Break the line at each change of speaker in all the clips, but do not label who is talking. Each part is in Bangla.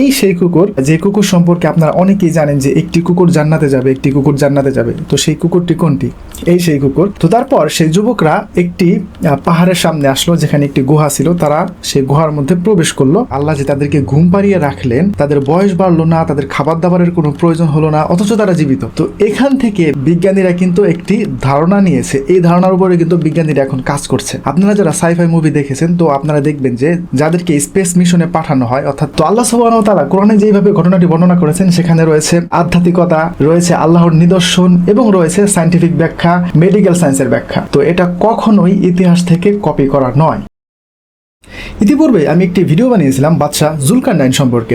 এই সেই কুকুর, যে কুকুর সম্পর্কে আপনারা অনেকেই জানেন যে একটি কুকুর জান্নাতে যাবে, একটি কুকুর জান্নাতে যাবে। তো সেই কুকুরটি কোনটি? এই সেই কুকুর। তো তারপর সেই যুবকরা একটি পাহাড়ের সামনে আসলো, যেখানে একটি গুহা ছিল। তারা সেই গুহার মধ্যে প্রবেশ করল। আল্লাহ যে তাদেরকে ঘুম পাড়িয়ে রাখলেন, তাদের বয়স বাড়লো না, তাদের খাবার দাবারের কোনো প্রয়োজন হলো না, অথচ তারা জীবিত। তো এখান থেকে বিজ্ঞানীরা কিন্তু একটি ধারণা নিয়েছে। এই ধারণার উপরে কিন্তু বিজ্ঞানীরা এখন কাজ করছে। আপনারা যারা সাইফাই মুভি দেখেছেন, তো আপনারা দেখবেন যে, যাদেরকে স্পেস মিশনে পাঠানো হয়, অর্থাৎ তো আল্লাহ সুবহানাহু ওয়া তালা কোরআনে যেভাবে ঘটনাটি বর্ণনা করেছেন, সেখানে রয়েছে আধ্যাত্মিকতা, রয়েছে আল্লাহর নিদর্শন এবং রয়েছে সায়েন্টিফিক ব্যাখ্যা মেডিকেল সায়েন্সের ব্যাখ্যা। তো এটা কখনোই ইতিহাস থেকে কপি করা নয়। ইতিপূর্বে আমি একটি ভিডিও বানিয়েছিলাম বাদশাহ জুলকার নাইন সম্পর্কে।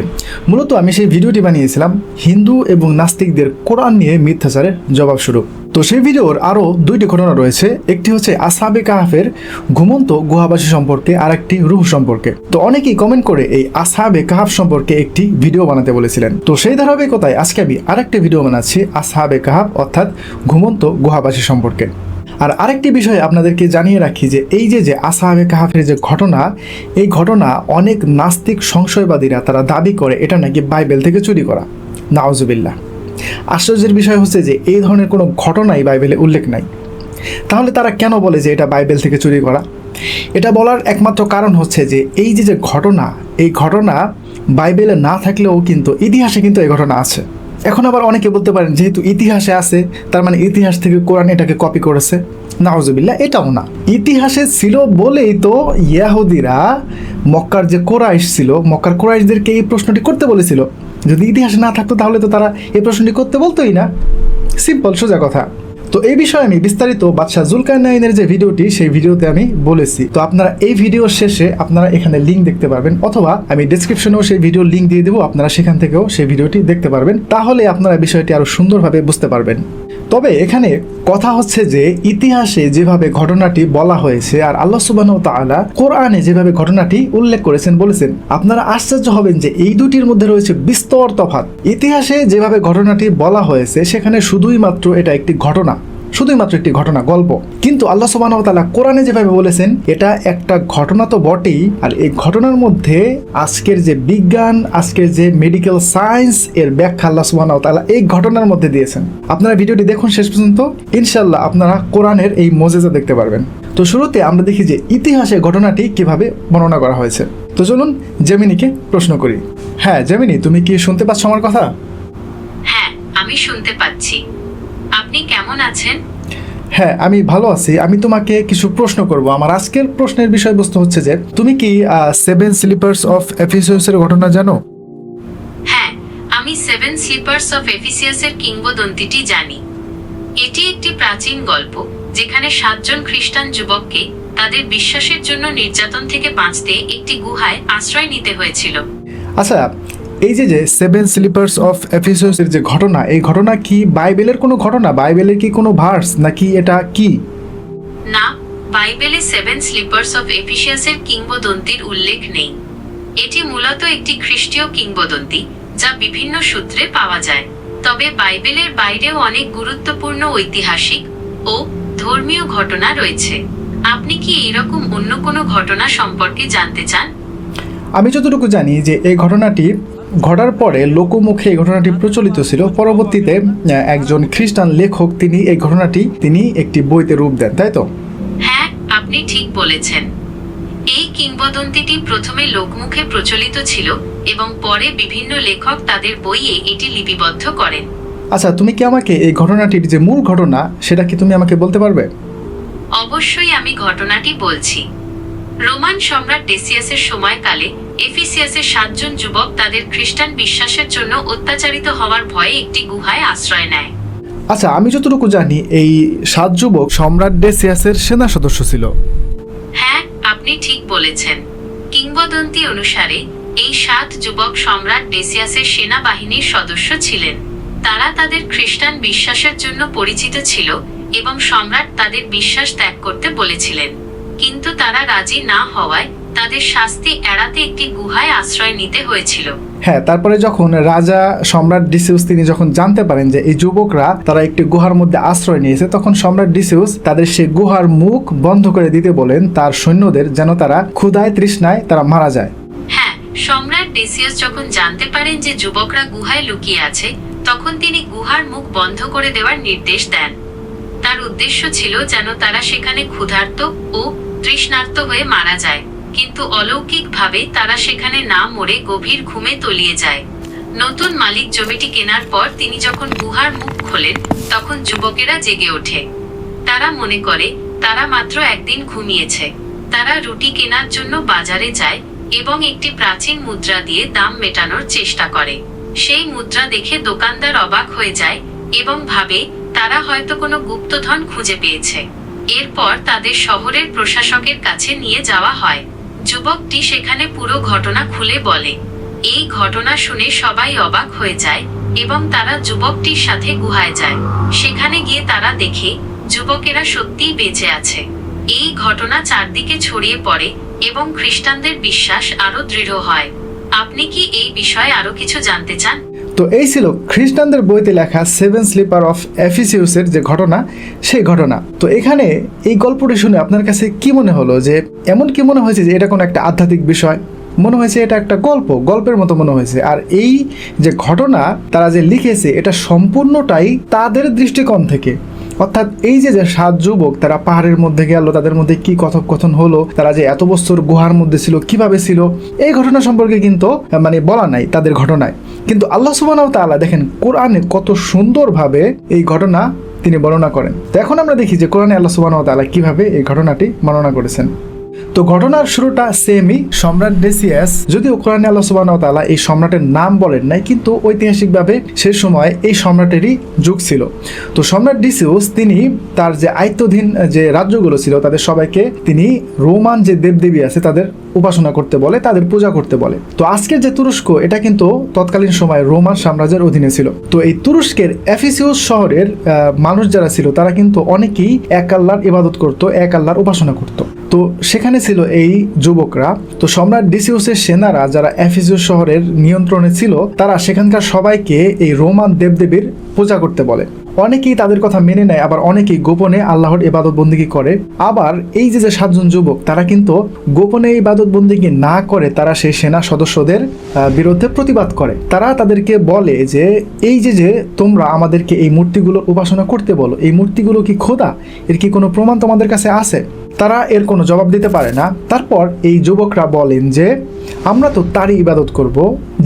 মূলত আমি সেই ভিডিওটি বানিয়েছিলাম হিন্দু এবং নাস্তিকদের কোরআন নিয়ে মিথ্যাচারের জবাব স্বরূপ। তো সেই ভিডিওর আরও দুইটি ঘটনা রয়েছে, একটি হচ্ছে আসাবে কাহাফের ঘুমন্ত গুহাবাসী সম্পর্কে আর একটি রুহ সম্পর্কে। তো অনেকেই কমেন্ট করে এই আসাবে কাহাফ সম্পর্কে একটি ভিডিও বানাতে বলেছিলেন। তো সেই ধারাবাহিকতায় আজকে আমি আরেকটি ভিডিও বানাচ্ছি আসাবে কাহাফ, অর্থাৎ ঘুমন্ত গুহাবাসী সম্পর্কে। আর আরেকটি বিষয় আপনাদেরকে জানিয়ে রাখি যে এই যে যে আসাহাবে কাহাফের যে ঘটনা, এই ঘটনা অনেক নাস্তিক সংশয়বাদীরা তারা দাবি করে, এটা নাকি বাইবেল থেকে চুরি করা। নাওজুবিল্লাহ আশ্চর্যের বিষয় হচ্ছে যে এই ধরনের কোনো ঘটনাই বাইবেলে উল্লেখ নাই। তাহলে তারা কেন বলে যে এটা বাইবেল থেকে চুরি করা? এটা বলার একমাত্র কারণ হচ্ছে যে এই যে যে ঘটনা, এই ঘটনা বাইবেলে না থাকলেও কিন্তু ইতিহাসে কিন্তু এই ঘটনা আছে। এখন আবার অনেকে বলতে পারেন, যেহেতু ইতিহাসে আছে, তার মানে ইতিহাস থেকে কোরআন এটাকে কপি করেছে। নাওজবিল্লা এটাও না। ইতিহাসে ছিল বলেই তো ইয়াহুদিরা মক্কার যে কোরাইশ ছিল, মক্কার কোরাইশদেরকে এই প্রশ্নটি করতে বলেছিল। যদি ইতিহাস না থাকতো তাহলে তো তারা এই প্রশ্নটি করতে বলতোই না। সিম্পল সোজা কথা। তো এই বিষয়ে আমি বিস্তারিত বাদশাহ জুলকার নাইনের যে ভিডিওটি, সেই ভিডিওতে আমি বলেছি। তো আপনারা এই ভিডিওর শেষে আপনারা এখানে লিঙ্ক দেখতে পারবেন, অথবা আমি ডিসক্রিপশনেও সেই ভিডিওর লিঙ্ক দিয়ে দেবো, আপনারা সেখান থেকেও সেই ভিডিওটি দেখতে পারবেন। তাহলে আপনারা বিষয়টি আরও সুন্দরভাবে বুঝতে পারবেন। তবে এখানে কথা হচ্ছে যে ইতিহাসে যেভাবে ঘটনাটি বলা হয়েছে আর আল্লাহ সুবাহ কোরআনে যেভাবে ঘটনাটি উল্লেখ করেছেন, বলেছেন, আপনারা আশ্চর্য হবেন যে এই দুটির মধ্যে রয়েছে বিস্তর তফাত ইতিহাসে যেভাবে ঘটনাটি বলা হয়েছে, সেখানে শুধুই মাত্র এটা একটি ঘটনা। শুধুই মাত্র একটি ঘটনা, গল্প। কিন্তু আল্লাহ সুবাহ তাআলা কোরআনে যেভাবে বলেছেন, এটা একটা ঘটনা তো বটেই। আর এই ঘটনার মধ্যে আজকের যে বিজ্ঞান, আজকের যে মেডিকেল সায়েন্স এর ব্যাখ্যা আল্লাহ সুবাহ তাআলা এই ঘটনার মধ্যে দিয়েছেন। আপনারা ভিডিওটি দেখুন শেষ পর্যন্ত ইনশাল্লাহ আপনারা কোরআনের এই মজেজা দেখতে পারবেন। তো শুরুতে আমরা দেখি যে ইতিহাসে ঘটনাটি কীভাবে বর্ণনা করা হয়েছে। তো চলুন জেমিনিকে প্রশ্ন করি। হ্যাঁ জেমিনি, তুমি কি শুনতে পাচ্ছ আমার কথা?
হ্যাঁ আমি শুনতে পাচ্ছি। আপনি কেমন আছেন?
হ্যাঁ আমি ভালো আছি। আমি তোমাকে কিছু প্রশ্ন করব। আমার আজকের প্রশ্নের বিষয়বস্তু হচ্ছে যে তুমি কি সেভেন স্লিপার্স অফ এফিসিয়াসের ঘটনা জানো?
হ্যাঁ আমি সেভেন স্লিপার্স অফ এফিসিয়াসের কিংবদন্তিটি জানি। এটি একটি প্রাচীন গল্প যেখানে সাতজন খ্রিস্টান যুবককে তাদের বিশ্বাসের জন্য নির্যাতন থেকে বাঁচতে একটি গুহায় আশ্রয় নিতে হয়েছিল।
আচ্ছা এই যে যে সেভেন স্লিপার্স অফ এফিসিয়াসের যে ঘটনা এই ঘটনা কি বাইবেলের কোনো ঘটনা? বাইবেলের কি কোনো ভার্স নাকি এটা কি?
না বাইবেলে সেভেন স্লিপার্স অফ এফিসিয়াসের কিংবদন্তির উল্লেখ নেই। এটি মূলত একটি খ্রিস্টীয় কিংবদন্তি যা বিভিন্ন সূত্রে পাওয়া যায়। তবে বাইবেলের বাইরেও অনেক গুরুত্বপূর্ণ ঐতিহাসিক ও ধর্মীয় ঘটনা রয়েছে। আপনি কি এইরকম অন্য কোনো ঘটনা সম্পর্কে জানতে চান?
আমি যতটুকু জানি যে এই ঘটনাটি ঘটার পরে লোকমুখে এই ঘটনাটি প্রচলিত ছিল। পরবর্তীতে একজন খ্রিস্টান লেখক তিনি এই ঘটনাটি তিনি একটি বইতে রূপ দেন তাই তো?
হ্যাঁ আপনি ঠিক বলেছেন। এই কিংবদন্তিটি প্রথমে লোকমুখে প্রচলিত ছিল এবং পরে বিভিন্ন লেখক তাদের বইয়ে এটি লিপিবদ্ধ করেন।
আচ্ছা তুমি কি আমাকে এই ঘটনাটির যে মূল ঘটনা সেটা কি তুমি আমাকে বলতে পারবে?
অবশ্যই আমি ঘটনাটি বলছি। রোমান সম্রাট ডেসিয়াসের সময়কালে এফিসিয়াসের সাতজন যুবক তাদের খ্রিস্টান বিশ্বাসের জন্য অত্যাচারিত হওয়ার ভয়ে একটি গুহায় আশ্রয় নেয়।
আচ্ছা আমি যতটুকু জানি এই সাত যুবক সম্রাট ডেসিয়াসের সেনা সদস্য ছিল।
হ্যাঁ আপনি ঠিক বলেছেন। কিংবদন্তি অনুসারে এই সাত যুবক সম্রাট ডেসিয়াসের সেনাবাহিনীর সদস্য ছিলেন। তারা তাদের খ্রিস্টান বিশ্বাসের জন্য পরিচিত ছিল এবং সম্রাট তাদের বিশ্বাস ত্যাগ করতে বলেছিলেন। কিন্তু তারা রাজি না হওয়ায় তাদের শাস্তি এড়াতে একটি গুহায় আশ্রয় নিতে হয়েছিল।
হ্যাঁ তারপরে যখন রাজা সম্রাট ডিসিউস তিনি যখন জানতে পারেন যে এই যুবকরা তারা একটি গুহার মধ্যে আশ্রয় নিয়েছে তখন সম্রাট ডিসিউস তাদের সেই গুহার মুখ বন্ধ করে দিতে বলেন তার সৈন্যদের যেন তারা ক্ষুধায় তৃষ্ণায় তারা মারা যায়।
হ্যাঁ সম্রাট ডেসিয়াস যখন জানতে পারেন যে যুবকরা গুহায় লুকিয়ে আছে তখন তিনি গুহার মুখ বন্ধ করে দেওয়ার নির্দেশ দেন। তার উদ্দেশ্য ছিল যেন তারা সেখানে ক্ষুধার্ত ও তৃষ্ণার্ত হয়ে মারা যায়। কিন্তু অলৌকিকভাবে তারা সেখানে না মরে গভীর ঘুমে তলিয়ে যায়। নতুন মালিক জমিটি কেনার পর তিনি যখন গুহার মুখ খোলেন, তখন যুবকেরা জেগে ওঠে। তারা মনে করে, তারা মাত্র একদিন ঘুমিয়েছে। তারা রুটি কেনার জন্য বাজারে যায় এবং একটি প্রাচীন মুদ্রা দিয়ে দাম মেটানোর চেষ্টা করে। সেই মুদ্রা দেখে দোকানদার অবাক হয়ে যায় এবং ভাবে, তারা হয়তো কোনো গুপ্তধন খুঁজে পেয়েছে। এরপর তাদের শহরের প্রশাসকের কাছে নিয়ে যাওয়া হয়। যুবকটি সেখানে পুরো ঘটনা খুলে বলে। এই ঘটনা শুনে সবাই অবাক হয়ে যায় এবং তারা যুবকটির সাথে গুহায় যায়। সেখানে গিয়ে তারা দেখে যুবকেরা সত্যিই বেঁচে আছে। এই ঘটনা চারদিকে ছড়িয়ে পড়ে এবং খ্রিস্টানদের বিশ্বাস আরও দৃঢ় হয়। আপনি কি এই বিষয়ে আরও কিছু জানতে চান?
তো এই ছিল খ্রিস্টানদের বইতে লেখা সেভেন স্লিপার অফ অ্যাফিসিউসের যে ঘটনা, সেই ঘটনা। তো এখানে এই গল্পটি শুনে আপনার কাছে কি মনে হলো যে, এমন কি মনে হয়েছে যে এটা কোনো একটা আধ্যাত্মিক বিষয়? মনে হয়েছে এটা একটা গল্প, গল্পের মতো মনে হয়েছে। আর এই যে ঘটনা তারা যে লিখেছে, এটা সম্পূর্ণটাই তাদের দৃষ্টিকোণ থেকে। অর্থাৎ এই যে যে সাত যুবক তারা পাহাড়ের মধ্যে গেল, তাদের মধ্যে কি কথোপকথন হলো, তারা যে এত বছর গুহার মধ্যে ছিল, কীভাবে ছিল, এই ঘটনা সম্পর্কে কিন্তু মানে বলা নাই তাদের ঘটনায়। কিন্তু আল্লাহ সুবাহ তালা দেখেন কোরআনে কত সুন্দরভাবে এই ঘটনা তিনি বর্ণনা করেন। তো এখন আমরা দেখি যে কোরআনে আল্লাহ সুবাহ তালা কীভাবে এই ঘটনাটি বর্ণনা করেছেন। তো ঘটনার শুরুটা সেমই সম্রাট ডেসিয়াস যদিও কোরআনে আল্লাহ তাআলা এই সম্রাটের নাম বলেন নাই, কিন্তু ঐতিহাসিকভাবে সে সময় এই সম্রাটেরই যুগ ছিল। তো সম্রাট ডিসিউস তিনি তার যে আয়ত্তধীন যে রাজ্যগুলো ছিল, তাদের সবাইকে তিনি রোমান যে দেবদেবী আছে, তাদের উপাসনা করতে বলে, তাদের পূজা করতে বলে। তো আজকের যে তুরস্ক, এটা কিন্তু তৎকালীন সময় রোমান সাম্রাজ্যের অধীনে ছিল। তো এই তুরস্কের এফিসিউস শহরের মানুষ যারা ছিল, তারা কিন্তু অনেকেই এক আল্লাহর ইবাদত করত, এক আল্লাহর উপাসনা করত। তো সেখানে ছিল এই যুবকরা। তো সম্রাট ডিসিউসের সেনারা যারা এফিসিউস শহরের নিয়ন্ত্রণে ছিল, তারা সেখানকার সবাইকে এই রোমান দেবদেবীর পূজা করতে বলে। অনেকেই তাদের কথা মেনে নেয়, আবার অনেকেই গোপনে আল্লাহর ইবাদত বন্দিগি করে। আবার এই যে যে সাতজন যুবক, তারা কিন্তু গোপনে ইবাদত বন্দিগি না করে, তারা সেই সেনা সদস্যদের বিরুদ্ধে প্রতিবাদ করে। তারা তাদেরকে বলে যে, এই যে যে তোমরা আমাদেরকে এই মূর্তিগুলোর উপাসনা করতে বলো, এই মূর্তিগুলো কি খোদা? এর কি কোনো প্রমাণ তোমাদের কাছে আছে? তারা এর কোনো জবাব দিতে পারে না। তারপর এই যুবকরা বলেন যে, আমরা তো তারই ইবাদত করব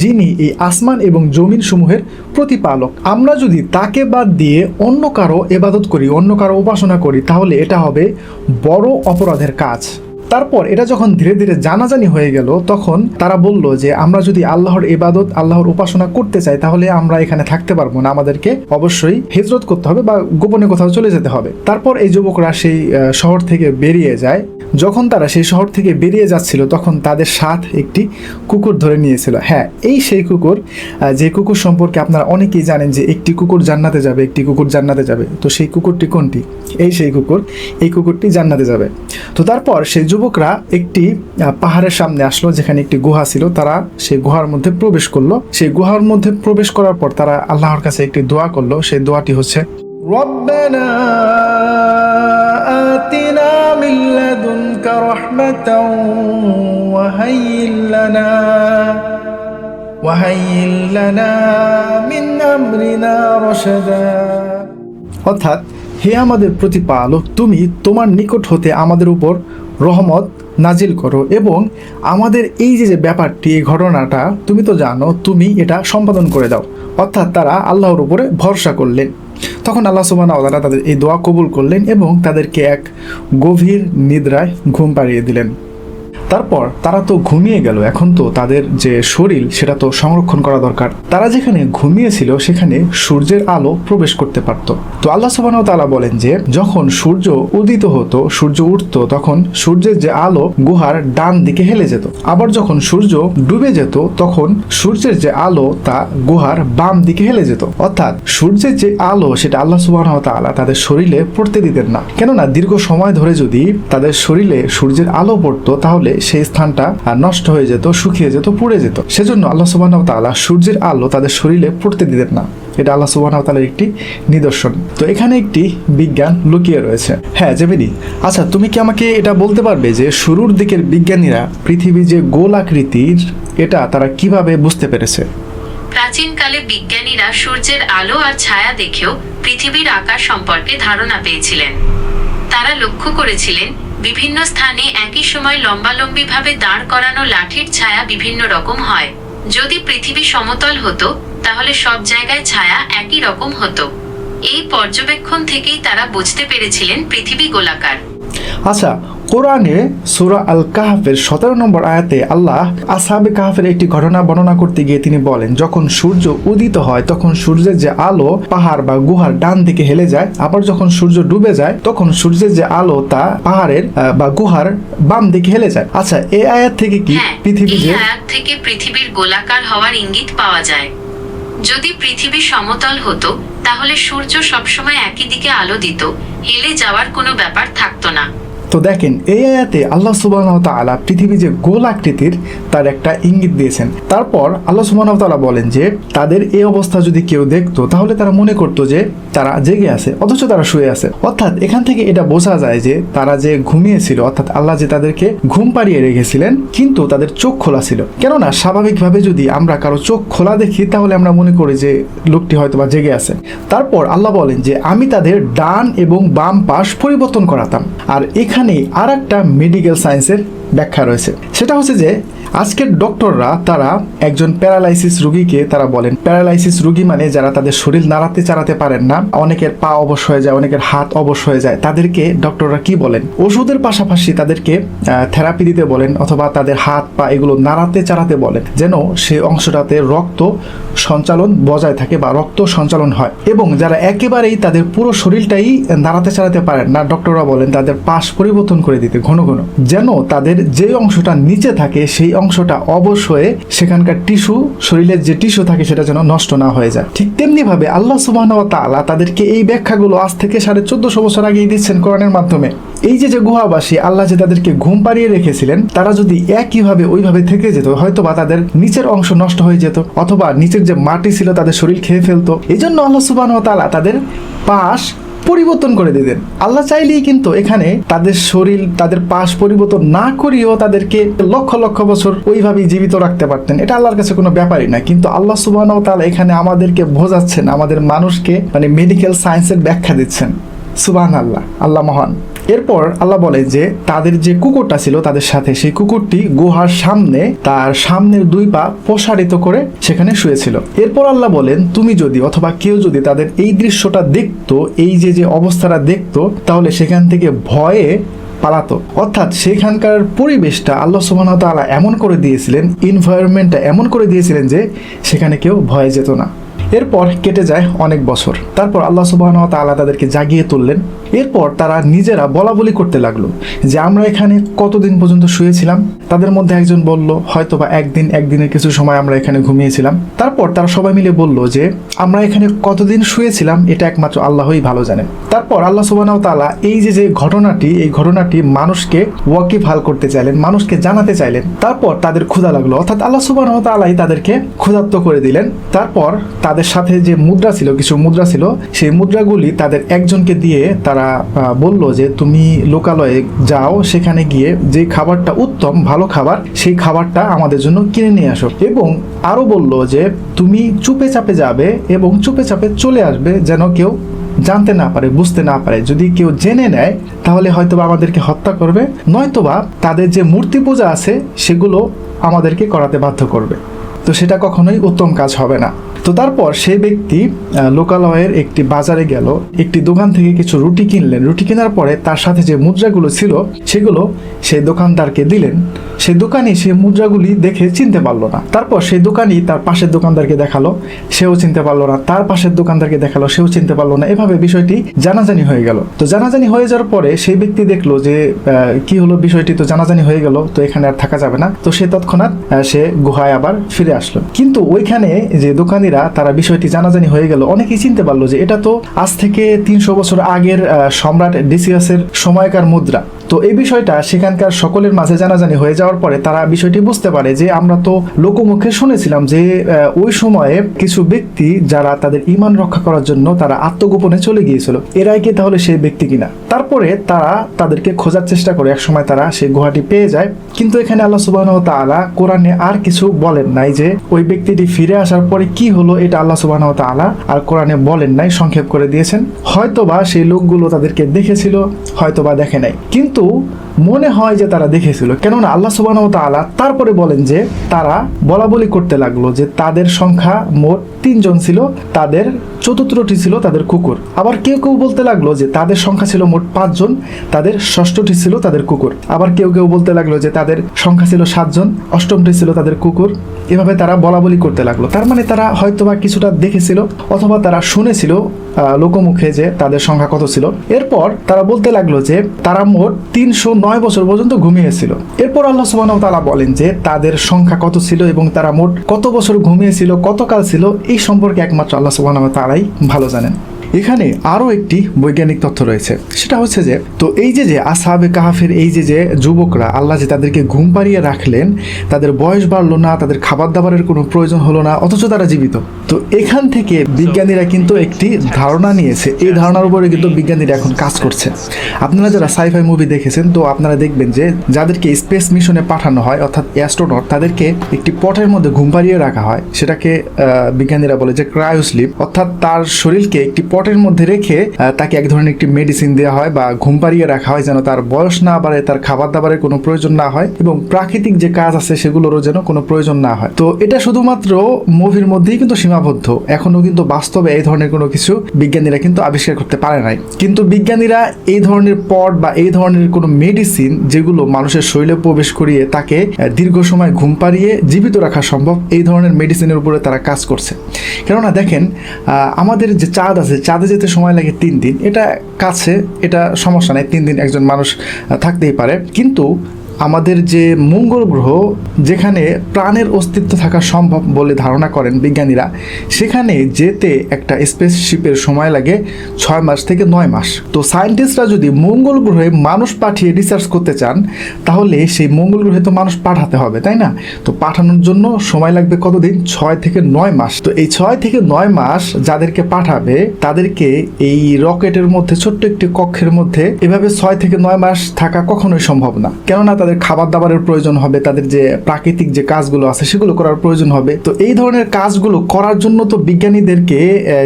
যিনি এই আসমান এবং জমিন সমূহের প্রতিপালক। আমরা যদি তাকে বাদ দিয়ে অন্য কারও এবাদত করি, অন্য কারও উপাসনা করি, তাহলে এটা হবে বড় অপরাধের কাজ। তারপর এটা যখন ধীরে ধীরে জানাজানি হয়ে গেল, তখন তারা বলল যে, আমরা যদি আল্লাহর ইবাদত, আল্লাহর উপাসনা করতে চাই, তাহলে আমরা এখানে থাকতে পারব না। আমাদেরকে অবশ্যই হিজরত করতে হবে বা গোপনে কোথাও চলে যেতে হবে। তারপর এই যুবকরা সেই শহর থেকে বেরিয়ে যায়। যখন তারা সেই শহর থেকে বেরিয়ে যাচ্ছিল, তখন তাদের সাথ একটি কুকুর ধরে নিয়েছিল। হ্যাঁ এই সেই কুকুর যে কুকুর সম্পর্কে আপনারা অনেকেই জানেন যে একটি কুকুর জান্নাতে যাবে, একটি কুকুর জান্নাতে যাবে। তো সেই কুকুরটি কোনটি? এই সেই কুকুর, এই কুকুরটি জান্নাতে যাবে। তো তারপর সেই যুবকরা একটি পাহাড়ের সামনে আসলো, যেখানে একটি গুহা ছিল। তারা সেই গুহার মধ্যে প্রবেশ করল। সেই গুহার মধ্যে প্রবেশ করার পর তারা আল্লাহর কাছে একটি দোয়া করল। সেই দোয়াটি হচ্ছে ربنا آتنا من لدنك رحمة وهيئ لنا وهيئ لنا من أمرنا رشدا অর্থাৎ হে আমাদের প্রতিপালক তুমি তোমার নিকট হতে আমাদের উপর রহমত নাজিল করো এবং আমাদের এই যে যে ব্যাপারটি, এই ঘটনাটা, তুমি তো জানো, তুমি এটা সম্পাদন করে দাও। অর্থাৎ তারা আল্লাহর উপরে ভরসা করলেন। তখন আল্লাহ সুবাহ তাদের এই দোয়া কবুল করলেন এবং তাদেরকে এক গভীর নিদ্রায় ঘুম পাড়িয়ে দিলেন। তারপর তারা তো ঘুমিয়ে গেল। এখন তো তাদের যে শরীর, সেটা তো সংরক্ষণ করা দরকার। তারা যেখানে ঘুমিয়েছিল, সেখানে সূর্যের আলো প্রবেশ করতে পারত। তো আল্লাহ সুবাহ তালা বলেন যে, যখন সূর্য উদিত হতো, সূর্য উঠতো, তখন সূর্যের যে আলো গুহার ডান দিকে হেলে যেত। আবার যখন সূর্য ডুবে যেত, তখন সূর্যের যে আলো, তা গুহার বাম দিকে হেলে যেত। অর্থাৎ সূর্যের যে আলো, সেটা আল্লাহ সুবাহ তালা তাদের শরীরে পড়তে দিতেন না। কেননা দীর্ঘ সময় ধরে যদি তাদের শরীরে সূর্যের আলো পড়তো, তাহলে সেই স্থানটা নষ্ট হয়ে যেত, শুকিয়ে যেত, পুড়ে যেত। সেজন্য আল্লাহ সুবাহ তালা সূর্যের আলো তাদের শরীরে পড়তে দিতেন না। এটা আল্লাহ সুবাহ তাআলার একটি নিদর্শন। তো এখানে একটি বিজ্ঞান লুকিয়ে রয়েছে। হ্যাঁ জেমিনি আচ্ছা তুমি কি আমাকে এটা বলতে পারবে যে শুরুর দিকের বিজ্ঞানীরা পৃথিবী যে গোল আকৃতির, এটা তারা কীভাবে বুঝতে পেরেছে?
প্রাচীনকালে বিজ্ঞানীরা সূর্যের আলো আর ছায়া দেখেও পৃথিবীর আকার সম্পর্কে ধারণা পেয়েছিলেন। তারা লক্ষ্য করেছিলেন বিভিন্ন স্থানে একই সময় লম্বালম্বিভাবে দাঁড় করানো লাঠির ছায়া বিভিন্ন রকম হয়। যদি পৃথিবী সমতল হতো, তাহলে সব জায়গায় ছায়া একই রকম হতো। এই পর্যবেক্ষণ থেকেই তারা বুঝতে পেরেছিলেন পৃথিবী গোলাকার।
আচ্ছা কোরআনে সুরা আল কাহাফের সতেরো নম্বর আয়াতে আল্লাহ আসাবে কাহাফের একটি ঘটনা বর্ণনা করতে গিয়ে তিনি বলেন যখন সূর্য উদিত হয় তখন সূর্যের যে আলো পাহাড় বা গুহার ডান দিকে হেলে যায়। আবার যখন সূর্য ডুবে যায় তখন সূর্যের যে আলো তা পাহাড়ের বা গুহার বাম দিকে হেলে যায়। আচ্ছা এই আয়াত থেকে কি
হ্যাঁ
পৃথিবী যে
আয়াত থেকে পৃথিবীর গোলাকার হওয়ার ইঙ্গিত পাওয়া যায়। যদি পৃথিবী সমতল হতো তাহলে সূর্য সবসময় একই দিকে আলো দিত। হেলে যাওয়ার কোনো ব্যাপার থাকতো না।
তো দেখেন, এই আয়াতে আল্লাহ সুবাহ তাআলা পৃথিবী যে গোল আকৃতির, তার একটা ইঙ্গিত দিয়েছেন। তারপর আল্লাহ সুবাহ তাআলা বলেন যে, তাদের এই অবস্থা যদি কেউ দেখতো, তাহলে তারা মনে করতো যে, তারা জেগে আছে, অথচ তারা শুয়ে আছে। অর্থাৎ এখান থেকে এটা বোঝা যায় যে, তারা যে ঘুমিয়েছিল, অর্থাৎ আল্লাহ যে তাদেরকে ঘুম পাড়িয়ে রেখেছিলেন, কিন্তু তাদের চোখ খোলা ছিল। কেননা, স্বাভাবিকভাবে যদি আমরা কারও চোখ খোলা দেখি, তাহলে আমরা মনে করি যে, লোকটি হয়তো বা জেগে আছে। তারপর আল্লাহ বলেন যে, আমি তাদের ডান এবং বাম পাশ পরিবর্তন করাতাম। আর এখানে আর একটা মেডিকেল সায়েন্সের ব্যাখ্যা রয়েছে। সেটা হচ্ছে যে, আজকের ডক্টররা তারা একজন প্যারালাইসিস রুগীকে তারা বলেন। প্যারালাইসিস রুগী মানে যারা তাদের শরীর নাড়াতে চালাতে পারেন না, অনেকের পা অবশ হয়ে যায়, অনেকের হাত অবশ হয়ে যায়। তাদেরকে ডক্টররা কি বলেন? ওষুধের পাশাপাশি তাদেরকে থেরাপি দিতে বলেন অথবা তাদের হাত, পা এগুলো নাড়াতে চালাতে বলেন, যেন সেই অংশটাতে রক্ত সঞ্চালন বজায় থাকে বা রক্ত সঞ্চালন হয়। এবং যারা একেবারেই তাদের পুরো শরীরটাই নাড়াতে চালাতে পারেন না, ডক্টররা বলেন তাদের পাশ পরিবর্তন করে দিতে, ঘন ঘন। যেন তাদের যে অংশটা নিচে থাকে, সেই অংশটা অবশ্যই সেখানকার টিস্যু, শরীরের যে টিস্যু থাকে সেটা যেন নষ্ট না হয়ে যায়। ঠিক তেমনি ভাবে আল্লাহ সুবাহ তাআলা তাদেরকে এই ব্যাখ্যাগুলো আজ থেকে সাড়ে চোদ্দশো বছর আগেই দিচ্ছেন কোরআনের মাধ্যমে। এই যে যে গুহাবাসী আল্লাহ যে তাদেরকে ঘুম পাড়িয়ে রেখেছিলেন, তারা যদি একইভাবে ওইভাবে থেকে যেত হয়তো বা তাদের নিচের অংশ নষ্ট হয়ে যেত, অথবা নিচের যে মাটি ছিল তাদের শরীর খেয়ে ফেলতো। এই জন্য আল্লাহ সুবাহ তাআলা তাদের পাশ পরিবর্তন করে দিতেন আল্লাহ চাইলেই কিন্তু এখানে তাদের শরীর, তাদের পাশ পরিবর্তন না করিয়েও তাদেরকে লক্ষ লক্ষ বছর ওইভাবেই জীবিত রাখতে পারতেন। এটা আল্লাহর কাছে কোনো ব্যাপারই না। কিন্তু আল্লাহ সুবাহ তাহলে এখানে আমাদেরকে বোঝাচ্ছেন, আমাদের মানুষকে মানে মেডিকেল সায়েন্সের ব্যাখ্যা দিচ্ছেন। সুবাহ আল্লাহ আল্লাহ মহান। এরপর আল্লাহ বলে যে, তাদের যে কুকুরটা ছিল তাদের সাথে, সেই কুকুরটি গুহার সামনে, তার সামনের দুই পা প্রসারিত করে সেখানে শুয়েছিল। এরপর আল্লাহ বলেন, তুমি যদি অথবা কেউ যদি তাদের এই দৃশ্যটা দেখতো, এই যে যে অবস্থাটা দেখতো, তাহলে সেখান থেকে ভয়ে পালাতো। অর্থাৎ সেখানকার পরিবেশটা আল্লাহ সুবহানাহু ওয়া তাআলা এমন করে দিয়েছিলেন ইনভায়রনমেন্টটা এমন করে দিয়েছিলেন যে, সেখানে কেউ ভয়ে যেত না। এরপর কেটে যায় অনেক বছর। তারপর আল্লাহ সুবাহ তাআলা তাদেরকে জাগিয়ে তুললেন। এরপর তারা নিজেরা বলা বলি করতে লাগল যে, আমরা এখানে কতদিন পর্যন্ত শুয়েছিলাম? তাদের মধ্যে একজন বলল হয়তো বা একদিন, একদিনের কিছু সময় আমরা এখানে ঘুমিয়েছিলাম। তারপর তারা সবাই মিলে বলল যে, আমরা এখানে কতদিন শুয়েছিলাম, এটা একমাত্র আল্লাহই ভালো জানেন তারপর আল্লাহ সুবাহ তাআলা এই যে যে ঘটনাটি, এই ঘটনাটি মানুষকে ওয়াকিফ হাল করতে চাইলেন, মানুষকে জানাতে চাইলেন। তারপর তাদের ক্ষুধা লাগল। অর্থাৎ আল্লাহ সুবাহ তাআলাই তাদেরকে ক্ষুধার্ত করে দিলেন। তারপর তাদের সাথে যে মুদ্রা ছিল, কিছু মুদ্রা ছিল, সেই মুদ্রাগুলি তাদের একজনকে দিয়ে তারা বলল যে, তুমি লোকালয়ে যাও, সেখানে গিয়ে যে খাবারটা উত্তম, ভালো খাবার, সেই খাবারটা আমাদের জন্য কিনে নিয়ে আসো। এবং আরও বলল যে, তুমি চুপে চাপে যাবে এবং চুপে চাপে চলে আসবে, যেন কেউ জানতে না পারে, বুঝতে না পারে। যদি কেউ জেনে নেয়, তাহলে হয়তোবা আমাদেরকে হত্যা করবে, নয়তোবা তাদের যে মূর্তি পূজা আছে, সেগুলো আমাদেরকে করাতে বাধ্য করবে। তো সেটা কখনোই উত্তম কাজ হবে না। তো তারপর সেই ব্যক্তি লোকালয়ের একটি বাজারে গেল, একটি দোকান থেকে কিছু রুটি কিনলেন। রুটি কেনার পরে তার সাথে যে মুদ্রাগুলো ছিল, সেগুলো সেই দোকানদারকে দিলেন। সেই দোকানি সেই মুদ্রাগুলি দেখে চিনতে পারল না। তারপর সেই দোকানি তার পাশের দোকানদারকে দেখাল, সেও চিনতে পারল না। তার পাশের দোকানদারকে দেখাল, সেও চিনতে পারল না। এভাবে বিষয়টি জানাজানি হয়ে গেল। তো জানাজানি হয়ে যাওয়ার পরে সেই ব্যক্তি দেখল যে কি হলো বিষয়টি তো জানাজানি হয়ে গেল, তো এখানে আর থাকা যাবে না। তো সে তৎক্ষণাৎ সে গুহায় আবার ফিরে আসলো। কিন্তু ওইখানে যে দোকানিরা, তারা বিষয়টি জানাজানি হয়ে গেল। অনেকেই চিনতে পারল যে এটা তো আজ থেকে তিনশো বছর আগের সম্রাট ডিসিয়াসের সময়কার মুদ্রা। তো এই বিষয়টা সেখানকার সকলের মাঝে জানাজানি হয়ে যাওয়ার পরে তারা বিষয়টি বুঝতে পারে যে আমরা তো লোকমুখে শুনেছিলাম যে ওই সময়ে কিছু ব্যক্তি যারা তাদের ইমান রক্ষা করার জন্য তারা আত্মগোপনে চলে গিয়েছিল। এরাই কি তাহলে সেই ব্যক্তি কিনা? তারপরে তারা তাদেরকে খোঁজার চেষ্টা করে। একসময় তারা সেই গুহাটি পেয়ে যায়। কিন্তু এখানে আল্লাহ সুবাহ তাআলা কোরআনে আর কিছু বলেন নাই যে, ওই ব্যক্তিটি ফিরে আসার পরে কি হলো এটা আল্লাহ সুবাহ তাআলা আর কোরআনে বলেন নাই, সংক্ষেপ করে দিয়েছেন। হয়তোবা সেই লোকগুলো তাদেরকে দেখেছিল, হয়তোবা দেখে নাই। কিন্তু কিন্তু মনে হয় যে তারা দেখেছিল। কেননা আল্লাহ সুবাহ তাআলা তারপরে বলেন যে তারা বলা বলি করতে লাগল যে তাদের সংখ্যা মোট তিনজন ছিল, তাদের চতুর্থটি ছিল তাদের কুকুর। আবার কেউ কেউ বলতে লাগল যে তাদের সংখ্যা ছিল মোট পাঁচজন, তাদের ষষ্ঠটি ছিল তাদের কুকুর। আবার কেউ কেউ বলতে লাগল যে তাদের সংখ্যা ছিল সাতজন, অষ্টমটি ছিল তাদের কুকুর। এভাবে তারা বলা বলি করতে লাগল। তার মানে তারা হয়তোবা কিছুটা দেখেছিল অথবা তারা শুনেছিল লোকমুখে যে তাদের সংখ্যা কত ছিল। এরপর তারা বলতে লাগল যে তারা মোট তিনশো নয় বছর পর্যন্ত ঘুমিয়েছিল। এরপর আল্লাহ সুবাহ তালা বলেন যে তাদের সংখ্যা কত ছিল এবং তারা মোট কত বছর ঘুমিয়েছিল, কতকাল ছিল, এই সম্পর্কে একমাত্র আল্লাহ সুবাহ তালাই ভালো জানেন। এখানে আরও একটি বৈজ্ঞানিক তথ্য রয়েছে। সেটা হচ্ছে যে, তো এই যে যে আসাবে কাহাফের এই যে যে যুবকরা, আল্লাহ যে তাদেরকে ঘুম পাড়িয়ে রাখলেন, তাদের বয়স বাড়লো না, তাদের খাবার দাবারের কোনো প্রয়োজন হলো না, অথচ তারা জীবিত। তো এখান থেকে বিজ্ঞানীরা কিন্তু একটি ধারণা নিয়েছে। এই ধারণার উপরে কিন্তু বিজ্ঞানীরা এখন কাজ করছে। আপনারা যারা সাইফাই মুভি দেখেছেন, তো আপনারা দেখবেন যে, যাদেরকে স্পেস মিশনে পাঠানো হয়, অর্থাৎ অ্যাস্ট্রোনট, তাদেরকে একটি পটের মধ্যে ঘুম পাড়িয়ে রাখা হয়। সেটাকে বিজ্ঞানীরা বলে যে ক্রায়োস্লিপ, অর্থাৎ তার শরীরকে একটি পটের মধ্যে রেখে তাকে এক ধরনের একটি মেডিসিন দেওয়া হয় বা ঘুম পাড়িয়ে রাখা হয় যেন তার বয়স না বাড়ে তার খাবার দাবারের কোনো প্রয়োজন না হয় এবং প্রাকৃতিক যে কাজ আছে সেগুলোরও যেন কোনো প্রয়োজন না হয়। তো এটা শুধুমাত্র মুভির মধ্যেই কিন্তু সীমাবদ্ধ। এখনও কিন্তু বাস্তবে এই ধরনের কোনো কিছু বিজ্ঞানীরা কিন্তু আবিষ্কার করতে পারে নাই। কিন্তু বিজ্ঞানীরা এই ধরনের পট বা এই ধরনের কোনো মেডিসিন যেগুলো মানুষের শরীরে প্রবেশ করিয়ে তাকে দীর্ঘ সময় ঘুম পাড়িয়ে জীবিত রাখা সম্ভব, এই ধরনের মেডিসিনের উপরে তারা কাজ করছে। কেননা দেখেন আমাদের যে চাঁদ আছে চাঁদে যেতে সময় লাগে তিন দিন, এটা কাছে, এটা সমস্যা নেই, তিন দিন একজন মানুষ থাকতেই পারে। কিন্তু আমাদের যে মঙ্গল গ্রহ, যেখানে প্রাণের অস্তিত্ব থাকা সম্ভব বলে ধারণা করেন বিজ্ঞানীরা, সেখানে যেতে একটা স্পেসশিপের সময় লাগে ছয় মাস থেকে নয় মাস। তো সায়েন্টিস্টরা যদি মঙ্গল গ্রহে মানুষ পাঠিয়ে রিসার্চ করতে চান, তাহলে সেই মঙ্গল গ্রহে তো মানুষ পাঠাতে হবে, তাই না? তো পাঠানোর জন্য সময় লাগবে কতদিন? ছয় থেকে নয় মাস। তো এই ছয় থেকে নয় মাস যাদেরকে পাঠাবে, তাদেরকে এই রকেটের মধ্যে, ছোট্ট একটি কক্ষের মধ্যে, এভাবে ছয় থেকে নয় মাস থাকা কখনোই সম্ভব না। কেননা তাদের খাবার দাবারের প্রয়োজন হবে, তাদের যে প্রাকৃতিক যে কাজগুলো আছে সেগুলো করার প্রয়োজন হবে। তো এই ধরনের কাজগুলো করার জন্য তো বিজ্ঞানীদেরকে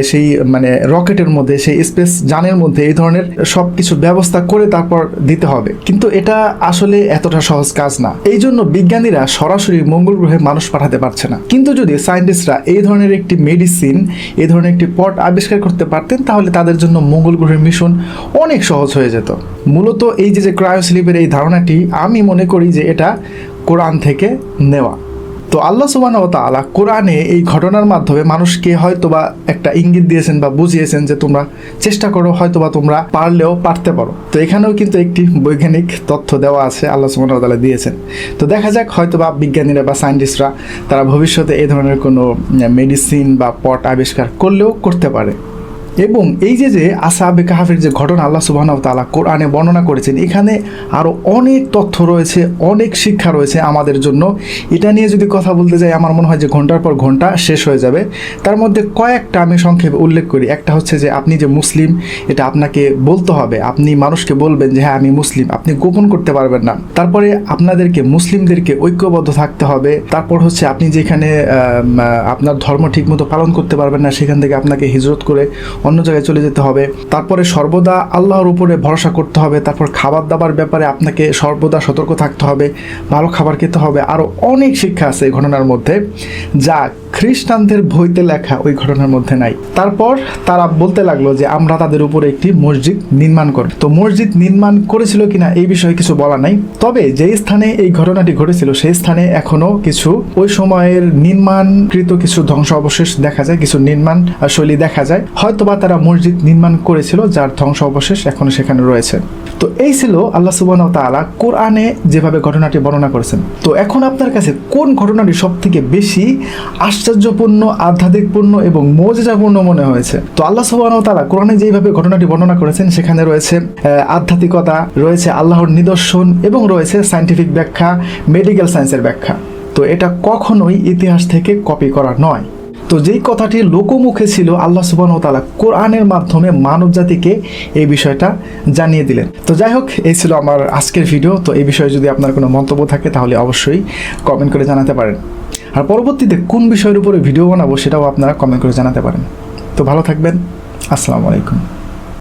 সেই মানে রকেটের মধ্যে, সেই স্পেস যানের মধ্যে এই ধরনের সব কিছু ব্যবস্থা করে তারপর দিতে হবে। কিন্তু এটা আসলে এতটা সহজ কাজ না। এই জন্য বিজ্ঞানীরা সরাসরি মঙ্গল গ্রহে মানুষ পাঠাতে পারছে না। কিন্তু যদি সায়েন্টিস্টরা এই ধরনের একটি মেডিসিন, এই ধরনের একটি পট আবিষ্কার করতে পারতেন, তাহলে তাদের জন্য মঙ্গল গ্রহের মিশন অনেক সহজ হয়ে যেত। মূলত এই যে যে ক্রায়োস্লিপের এই ধারণাটি, আমি মনে করি যে এটা কোরআন থেকে নেওয়া। তো আল্লাহ সুবাহ তাআলা কোরআনে এই ঘটনার মাধ্যমে মানুষকে হয়তোবা একটা ইঙ্গিত দিয়েছেন বা বুঝিয়েছেন যে তোমরা চেষ্টা করো, হয়তোবা তোমরা পারলেও পারতে পারো। তো এখানেও কিন্তু একটি বৈজ্ঞানিক তথ্য দেওয়া আছে, আল্লাহ সুবাহ তাআলা দিয়েছেন। তো দেখা যাক হয়তোবা বিজ্ঞানীরা বা সায়েন্টিস্টরা তারা ভবিষ্যতে এই ধরনের কোনো মেডিসিন বা পট আবিষ্কার করলেও করতে পারে। এবং এই যে যে আসাবে কাহাফের যে ঘটনা আল্লাহ সুবাহ তালা কোরআনে বর্ণনা করেছেন, এখানে আরও অনেক তথ্য রয়েছে, অনেক শিক্ষা রয়েছে আমাদের জন্য। এটা নিয়ে যদি কথা বলতে যাই, আমার মনে হয় যে ঘণ্টার পর ঘণ্টা শেষ হয়ে যাবে। তার মধ্যে কয়েকটা আমি সংক্ষেপে উল্লেখ করি। একটা হচ্ছে যে আপনি যে মুসলিম, এটা আপনাকে বলতে হবে। আপনি মানুষকে বলবেন যে হ্যাঁ আমি মুসলিম। আপনি গোপন করতে পারবেন না। তারপরে আপনাদেরকে, মুসলিমদেরকে ঐক্যবদ্ধ থাকতে হবে। তারপর হচ্ছে আপনি যেখানে আপনার ধর্ম ঠিকমতো পালন করতে পারবেন না, সেখান থেকে আপনাকে হিজরত করে অন্য জায়গায় চলে যেতে হবে। তারপরে সর্বদা আল্লাহর উপরে ভরসা করতে হবে। তারপর খাবার দাবার ব্যাপারে আপনাকে সর্বদা সতর্ক থাকতে হবে। ভালো খাবার খেতে হবে। আরও অনেক শিক্ষা আছে এই ঘটনার মধ্যে যা খ্রিস্টানদের বইতে লেখা ওই ঘটনার মধ্যে নাই। তারপর তারা বলতে লাগল যে, আমরা তাদের উপরে একটি মসজিদ নির্মাণ করব তো মসজিদ নির্মাণ করেছিল কিনা এই বিষয়ে কিছু বলা নাই। তবে যেই স্থানে এই ঘটনাটি ঘটেছিল, সেই স্থানে এখনও কিছু ওই সময়ের নির্মাণকৃত কিছু ধ্বংস অবশেষ দেখা যায়, কিছু নির্মাণ শৈলী দেখা যায়। হয়তোবা অথবা তারা মসজিদ নির্মাণ করেছিল, যার ধ্বংস অবশেষ এখনও সেখানে রয়েছে। তো এই ছিল আল্লাহ সুবাহ তাআলা কোরআনে যেভাবে ঘটনাটি বর্ণনা করেছেন। তো এখন আপনার কাছে কোন ঘটনাটি সব থেকে বেশি আশ্চর্যপূর্ণ, আধ্যাত্মিকপূর্ণ এবং মৌজাপূর্ণ মনে হয়েছে? তো আল্লাহ সুবাহ তাআলা কোরআনে যেভাবে ঘটনাটি বর্ণনা করেছেন, সেখানে রয়েছে আধ্যাত্মিকতা, রয়েছে আল্লাহর নিদর্শন এবং রয়েছে সায়েন্টিফিক ব্যাখ্যা মেডিকেল সায়েন্সের ব্যাখ্যা। তো এটা কখনোই ইতিহাস থেকে কপি করা নয়। তো যেই কথাটি লোকমুখে ছিল, আল্লাহ সুবাহ তালা কোরআনের মাধ্যমে মানব জাতিকে এই বিষয়টা জানিয়ে দিলেন। তো যাই হোক, এই ছিল আমার আজকের ভিডিও। তো এই বিষয়ে যদি আপনার কোনো মন্তব্য থাকে, তাহলে অবশ্যই কমেন্ট করে জানাতে পারেন। আর পরবর্তীতে কোন বিষয়ের উপরে ভিডিও বানাবো, সেটাও আপনারা কমেন্ট করে জানাতে পারেন। তো ভালো থাকবেন। আসসালামু আলাইকুম।